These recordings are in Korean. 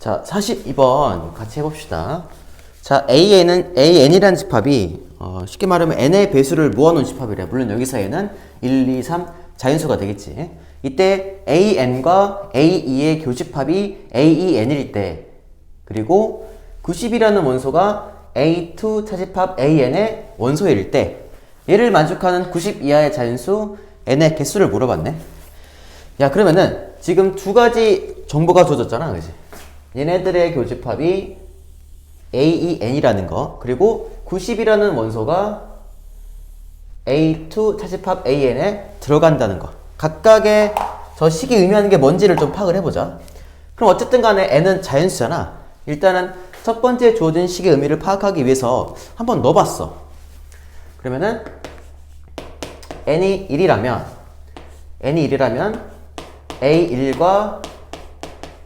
자, 42번 같이 해봅시다. 자, AN은, AN이라는 집합이, 어, 쉽게 말하면 N의 배수를 모아놓은 집합이래. 물론 여기서 N은 1, 2, 3 자연수가 되겠지. 이때 AN과 AE의 교집합이 AEN일 때, 그리고 90이라는 원소가 A2 차집합 AN의 원소일 때, 얘를 만족하는 90 이하의 자연수 N의 개수를 물어봤네. 야, 그러면은 지금 두 가지 정보가 주어졌잖아. 그지? 얘네들의 교집합이 AEN이라는 거, 그리고 90이라는 원소가 A2 차집합 AN에 들어간다는 거. 각각의 저 식이 의미하는 게 뭔지를 좀 파악을 해보자. 그럼 어쨌든 간에 N은 자연수잖아. 일단은 첫 번째 주어진 식의 의미를 파악하기 위해서 한번 넣어봤어. 그러면은 N이 1이라면 N이 1이라면 A1과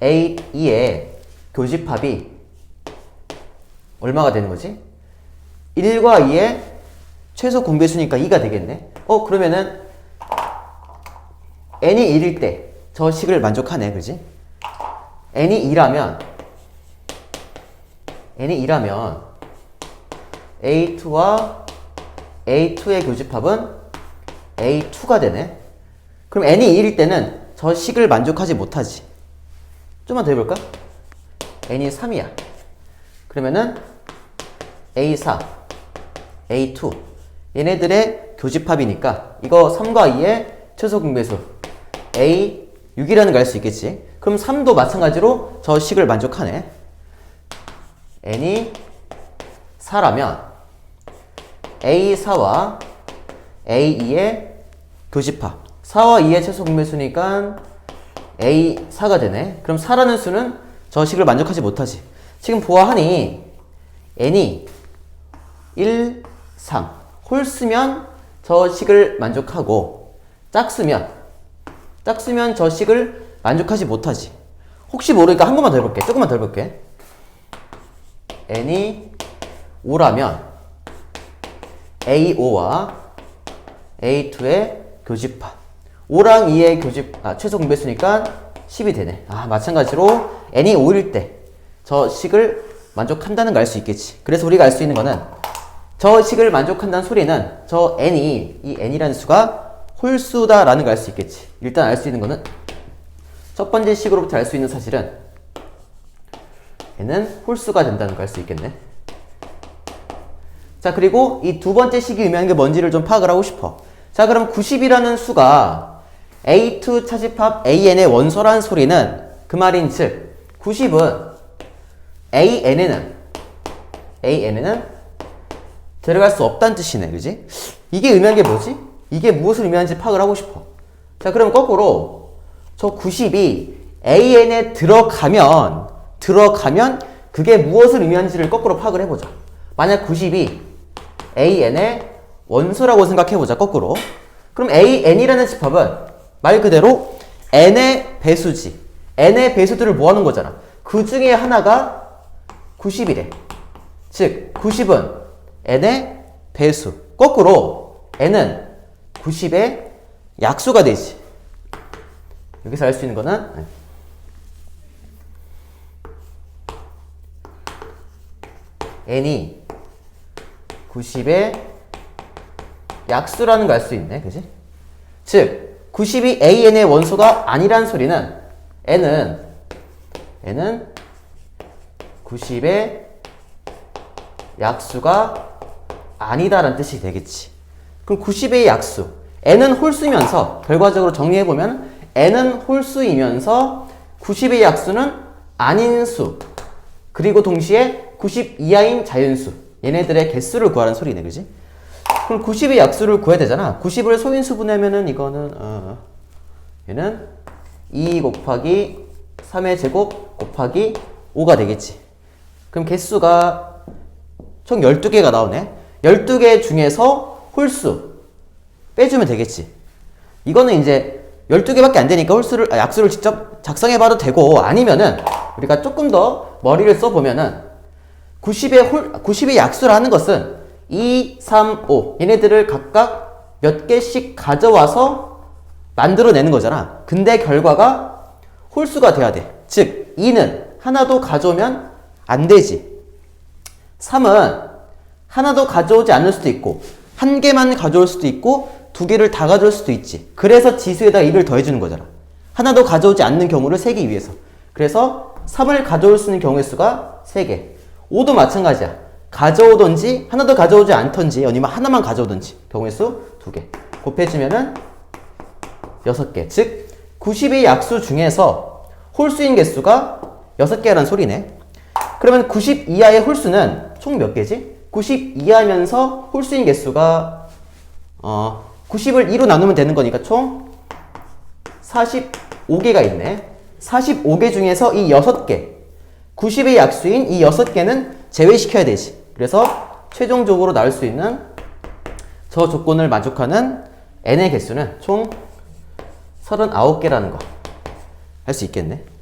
A2의 교집합이 얼마가 되는 거지? 1과 2의 최소 공배수니까 2가 되겠네. 어, 그러면은 n이 1일 때 저 식을 만족하네. 그지? n이 2라면 n이 2라면 a2와 a2의 교집합은 a2가 되네. 그럼 n이 1일 때는 저 식을 만족하지 못하지. 좀만 더 해볼까? N이 3이야. 그러면은 a4, a2 얘네들의 교집합이니까 이거 3과 2의 최소 공배수 a6이라는 걸 알 수 있겠지. 그럼 3도 마찬가지로 저 식을 만족하네. n이 4라면 a4와 a2의 교집합 4와 2의 최소 공배수니까 a4가 되네. 그럼 4라는 수는 저 식을 만족하지 못하지. 지금 보아하니 n이 1, 3 홀수면 저 식을 만족하고 짝수면 짝수면 저 식을 만족하지 못하지. 혹시 모르니까 한 번만 더 해볼게. 조금만 더 해볼게. n이 5라면 a5와 a2의 교집합 5랑 2의 교집 아, 최소 공배수니까 10이 되네. 아 마찬가지로 n이 5일 때 저 식을 만족한다는 걸 알 수 있겠지. 그래서 우리가 알 수 있는 거는 저 식을 만족한다는 소리는 저 n이 이 n이라는 수가 홀수다라는 걸 알 수 있겠지. 일단 알 수 있는 거는 첫 번째 식으로부터 알 수 있는 사실은 n은 홀수가 된다는 걸 알 수 있겠네. 자 그리고 이 두 번째 식이 의미하는 게 뭔지를 좀 파악을 하고 싶어. 자 그럼 90이라는 수가 A2 차집합 AN의 원소라는 소리는 그 말인 즉 90은 AN에는 AN에는 들어갈 수 없다는 뜻이네 그지? 이게 의미하는 게 뭐지? 이게 무엇을 의미하는지 파악을 하고 싶어 자 그럼 거꾸로 저 90이 AN에 들어가면 들어가면 그게 무엇을 의미하는지를 거꾸로 파악을 해보자 만약 90이 AN의 원소라고 생각해보자 거꾸로 그럼 AN이라는 집합은 말 그대로 N의 배수지 N의 배수들을 모아놓은 거잖아 그 중에 하나가 90이래 즉 90은 N의 배수 거꾸로 N은 90의 약수가 되지 여기서 알 수 있는 거는 네. n이 90의 약수라는 걸 알 수 있네. 그지? 즉, 90이 AN의 원소가 아니란 소리는 n은 n은 90의 약수가 아니다라는 뜻이 되겠지. 그럼 90의 약수. n은 홀수면서 결과적으로 정리해 보면 n은 홀수이면서 90의 약수는 아닌 수. 그리고 동시에 90 이하인 자연수. 얘네들의 개수를 구하는 소리네. 그지? 그럼 90의 약수를 구해야 되잖아. 90을 소인수 분해하면은 이거는 어, 얘는 2 곱하기 3의 제곱 곱하기 5가 되겠지. 그럼 개수가 총 12개가 나오네. 12개 중에서 홀수 빼주면 되겠지. 이거는 이제 12개밖에 안 되니까 홀수를 아, 약수를 직접 작성해 봐도 되고 아니면은 우리가 조금 더 머리를 써 보면은 90의 홀 90의 약수라는 것은 2, 3, 5 얘네들을 각각 몇 개씩 가져와서 만들어내는 거잖아. 근데 결과가 홀수가 돼야 돼. 즉 2는 하나도 가져오면 안 되지. 3은 하나도 가져오지 않을 수도 있고 한 개만 가져올 수도 있고 두 개를 다 가져올 수도 있지. 그래서 지수에다 1을 더해주는 거잖아. 하나도 가져오지 않는 경우를 세기 위해서. 그래서 3을 가져올 수 있는 경우의 수가 3개. 5도 마찬가지야. 가져오든지 하나도 가져오지 않던지 아니면 하나만 가져오든지 경우의 수 2개. 곱해지면은 6개. 즉 90의 약수 중에서 홀수인 개수가 6개라는 소리네. 그러면 90 이하의 홀수는 총 몇 개지? 90 이하면서 홀수인 개수가 어 90을 2로 나누면 되는 거니까 총 45개가 있네. 45개 중에서 이 6개 90의 약수인 이 6개는 제외시켜야 되지. 그래서 최종적으로 나올 수 있는 저 조건을 만족하는 n의 개수는 총 39개라는 거할수 있겠네.